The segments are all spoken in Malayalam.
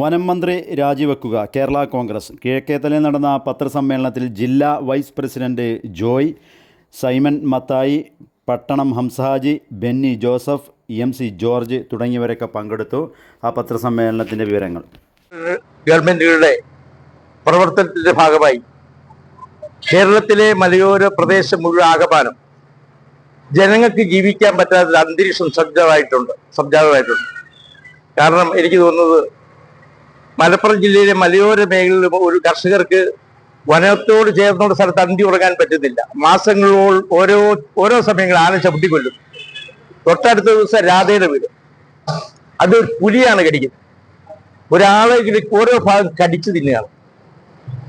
വനം മന്ത്രി രാജിവെക്കുക. കേരള കോൺഗ്രസ്. കിഴക്കേത്തലയിൽ നടന്ന പത്രസമ്മേളനത്തിൽ ജില്ലാ വൈസ് പ്രസിഡന്റ് ജോയ് സൈമൻ മത്തായി പട്ടണം ഹംസാജി ബെന്നി ജോസഫ് എം സി ജോർജ് തുടങ്ങിയവരൊക്കെ പങ്കെടുത്തു. ആ പത്രസമ്മേളനത്തിന്റെ വിവരങ്ങൾ. ഗവൺമെന്റുകളുടെ പ്രവർത്തനത്തിന്റെ ഭാഗമായി കേരളത്തിലെ മലയോര പ്രദേശം മുഴുവൻ ആകമാനം ജനങ്ങൾക്ക് ജീവിക്കാൻ പറ്റാത്ത അന്തരീക്ഷം സജ്ജമായിട്ടുണ്ട് സംജാതമായിട്ടുണ്ട് കാരണം എനിക്ക് തോന്നുന്നത് മലപ്പുറം ജില്ലയിലെ മലയോര മേഖലയിൽ ഒരു കർഷകർക്ക് വനത്തോട് ചേർന്നുള്ള സ്ഥലത്ത് അന്തി ഉറങ്ങാൻ പറ്റുന്നില്ല. മാസങ്ങളോൾ ഓരോ ഓരോ സമയങ്ങളിൽ ആന ചവിട്ടിക്കൊല്ലും തൊട്ടടുത്ത ദിവസം രാധയുടെ വീട്. അത് പുലിയാണ് കടിക്കുന്നത്. ഒരാളെ ഓരോ ഭാഗം കടിച്ചു തിന്നുകയാണ്.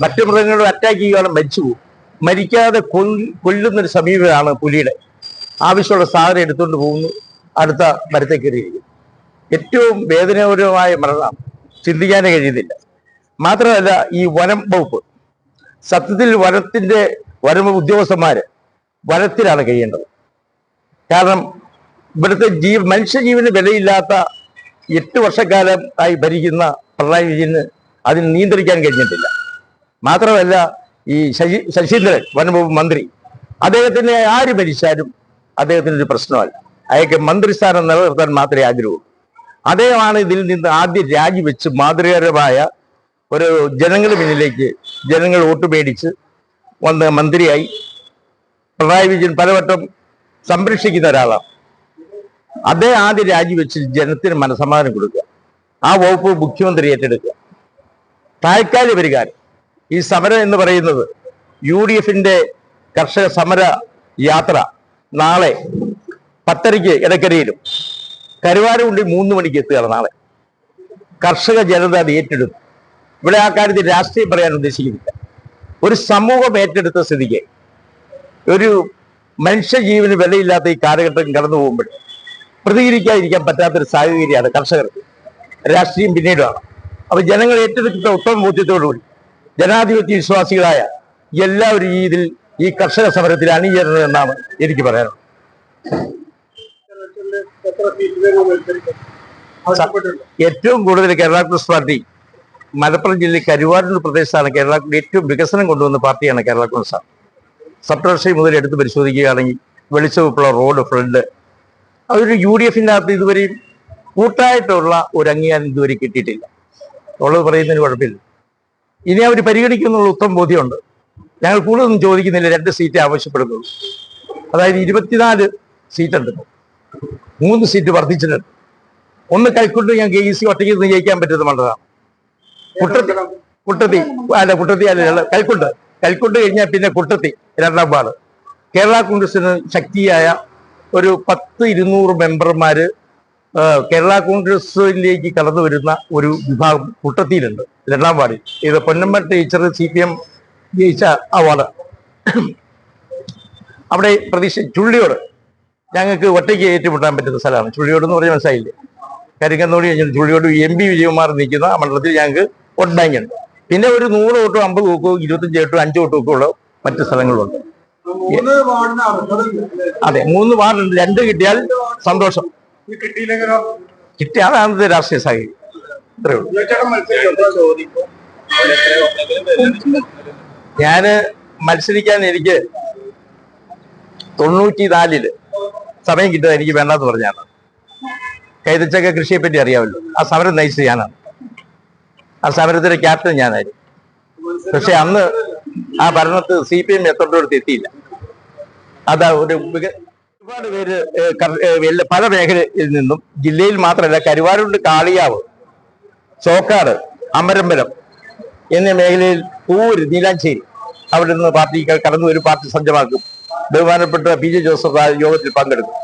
മറ്റു മൃഗങ്ങളോട് അറ്റാക്ക് ചെയ്യുകയാണ് മരിച്ചു പോകും. മരിക്കാതെ കൊല്ലുന്നൊരു സമീപമാണ് പുലിയുടെ. ആവശ്യമുള്ള സാധനം എടുത്തുകൊണ്ട് പോകുന്നു. അടുത്ത മരത്തെ കയറിയിരിക്കും ഏറ്റവും വേദനാപരമായ മരണമാണ്. ചിന്തിക്കാനേ കഴിയുന്നില്ല. മാത്രമല്ല ഈ വനം വകുപ്പ് സത്യത്തിൽ വനത്തിന്റെ വനം ഉദ്യോഗസ്ഥന്മാര് വനത്തിലാണ് കഴിയേണ്ടത്. കാരണം ഇവിടുത്തെ ജീവ മനുഷ്യജീവന് വിലയില്ലാത്ത എട്ട് വർഷക്കാലം ആയി ഭരിക്കുന്ന പിണറായി വിജയന് അതിന് നിയന്ത്രിക്കാൻ കഴിഞ്ഞിട്ടില്ല. മാത്രമല്ല ഈ ശശി ശശീന്ദ്രൻ വനംവകുപ്പ് മന്ത്രി അദ്ദേഹത്തിന് ആര് ഭരിച്ചാലും അദ്ദേഹത്തിന് ഒരു പ്രശ്നമല്ല. അയാൾക്ക് മന്ത്രിസ്ഥാനം നിലനിർത്താൻ മാത്രമേ ആഗ്രഹമുള്ളൂ. അദ്ദേഹമാണ് ഇതിൽ നിന്ന് ആദ്യം രാജിവെച്ച് മാതൃകരമായ ഒരു ജനങ്ങളുടെ പിന്നിലേക്ക് ജനങ്ങൾ വോട്ട് മേടിച്ച് വന്ന് മന്ത്രിയായി. പിണറായി വിജയൻ പലവട്ടം സംരക്ഷിക്കുന്ന ഒരാളാണ്. അദ്ദേഹം ആദ്യം രാജിവെച്ച് ജനത്തിന് മനസമാധാനം കൊടുക്കുക. ആ വകുപ്പ് മുഖ്യമന്ത്രി ഏറ്റെടുക്കുക. താൽക്കാലിക പരിഹാരം. ഈ സമരം എന്ന് പറയുന്നത് യു ഡി എഫിന്റെ കർഷക സമര യാത്ര നാളെ പത്തരയ്ക്ക് ഇടക്കരയിലും കരുവാരക്കുണ്ടി മൂന്ന് മണിക്ക് എത്തുകയാണ് നാളെ. കർഷക ജനത അത് ഏറ്റെടുത്തു. ഇവിടെ ആ കാര്യത്തിൽ രാഷ്ട്രീയം പറയാൻ ഉദ്ദേശിക്കുന്നില്ല. ഒരു സമൂഹം ഏറ്റെടുത്ത സ്ഥിതിക്ക് ഒരു മനുഷ്യജീവന് വിലയില്ലാത്ത ഈ കാലഘട്ടം കടന്നു പോകുമ്പോൾ പ്രതികരിക്കാതിരിക്കാൻ പറ്റാത്തൊരു സാഹചര്യമാണ് കർഷകർക്ക്. രാഷ്ട്രീയം പിന്നീടാണ്. അപ്പൊ ജനങ്ങൾ ഏറ്റെടുത്ത ഉത്തമ ബോധ്യത്തോടുകൂടി ജനാധിപത്യ വിശ്വാസികളായ എല്ലാവരും ഈ ഇതിൽ ഈ കർഷക സമരത്തിൽ അണിചേരണമെന്നാണ് എനിക്ക് പറയാനുള്ളത്. ഏറ്റവും കൂടുതൽ കേരള കോൺഗ്രസ് പാർട്ടി മലപ്പുറം ജില്ലയിൽ കരുവാരൂർ പ്രദേശത്താണ് കേരള ഏറ്റവും വികസനം കൊണ്ടുവന്ന പാർട്ടിയാണ് കേരള കോൺഗ്രസ് സപ്തർഷി മുതൽ എടുത്ത് പരിശോധിക്കുകയാണെങ്കിൽ വെളിച്ചവുപ്പുള്ള റോഡ് ഫ്രണ്ട് അതൊരു യു ഡി എഫിന്റെ അകത്ത് ഇതുവരെയും കൂട്ടായിട്ടുള്ള ഒരു അംഗീകാരം ഇതുവരെ കിട്ടിയിട്ടില്ല. ഉള്ളത് പറയുന്നതിന് കുഴപ്പമില്ല. ഇനി അവർ പരിഗണിക്കുന്നുള്ള ഉത്തമ ബോധ്യമുണ്ട്. ഞങ്ങൾ കൂടുതലൊന്നും ചോദിക്കുന്നില്ല രണ്ട് സീറ്റ് ആവശ്യപ്പെടുന്നുള്ളൂ. അതായത് ഇരുപത്തിനാല് സീറ്റുണ്ട്. മൂന്ന് സീറ്റ് വർദ്ധിച്ചിട്ടുണ്ട്. ഒന്ന് കൈക്കൊണ്ട് ഞങ്ങൾക്ക് സി ഒറ്റയ്ക്ക് നിന്ന് ജയിക്കാൻ പറ്റുന്ന മണ്ഡലമാണ് കുട്ടത്തി കുട്ടത്തി. അല്ല കുട്ടത്തി അല്ല കൈക്കുണ്ട് കൈക്കുണ്ട് കഴിഞ്ഞാൽ പിന്നെ കുട്ടത്തി രണ്ടാം വാർഡ്. കേരള കോൺഗ്രസിന് ശക്തിയായ ഒരു പത്ത് ഇരുന്നൂറ് മെമ്പർമാര് കേരള കോൺഗ്രസിലേക്ക് കടന്നു വരുന്ന ഒരു വിഭാഗം കുട്ടത്തിയിലുണ്ട് രണ്ടാം വാർഡിൽ. ഇത് Ponnamma teacher C P M ജയിച്ച ആ വാർഡ്. അവിടെ പ്രതീക്ഷ ചുള്ളിയോട് ഞങ്ങൾക്ക് ഒറ്റയ്ക്ക് ഏറ്റുമുട്ടാൻ പറ്റുന്ന സ്ഥലമാണ്. ചുഴിയോട് എന്ന് പറഞ്ഞാൽ മനസ്സിലായില്ലേ? കരിങ്കന്നോടി കഴിഞ്ഞാൽ ചുഴിയോട് എം പി വിജയകുമാർ നിൽക്കുന്ന ആ മണ്ഡലത്തിൽ ഞങ്ങൾക്ക് വോട്ട് പിന്നെ ഒരു നൂറ് വോട്ടോ അമ്പത് വോക്കോ ഇരുപത്തഞ്ച് വോട്ടോ അഞ്ച് വോട്ടോ ഒക്കെ ഉള്ള മറ്റ് സ്ഥലങ്ങളുണ്ട്. അതെ മൂന്ന് വാർഡുണ്ട്. രണ്ട് കിട്ടിയാൽ സന്തോഷം. കിട്ടിയാൽ കിട്ടിയ അതാണ് രാഷ്ട്രീയ സാഹചര്യം. ഇത്രയേ ഉള്ളൂ. ഞാൻ മത്സരിക്കാൻ എനിക്ക് തൊണ്ണൂറ്റി നാലിൽ സമയം കിട്ടുക എനിക്ക് വേണ്ടാന്ന് പറഞ്ഞാണ്. കൈതച്ചക്ക കൃഷിയെ പറ്റി അറിയാമല്ലോ. ആ സമരം നയിച്ചത് ഞാനാണ്. ആ സമരത്തിന്റെ ക്യാപ്റ്റൻ ഞാനായിരുന്നു. പക്ഷെ അന്ന് ആ ഭരണത്ത് സി പി എം എത്രത്തോടത്ത് എത്തിയില്ല. അതാ ഒരു ഒരുപാട് പേര് പല മേഖലയിൽ നിന്നും ജില്ലയിൽ മാത്രമല്ല കരുവാരുണ്ട് കാളിയാവ് ചോക്കാട് അമരമ്പലം എന്നീ മേഖലയിൽ പൂര് നീലാഞ്ചേരി അവിടെ നിന്ന് പാർട്ടി കടന്നു ഒരു പാർട്ടി സജ്ജമാക്കും. ബഹുമാനപ്പെട്ട പി ജെ ജോസഫ് യോഗത്തിൽ പങ്കെടുക്കും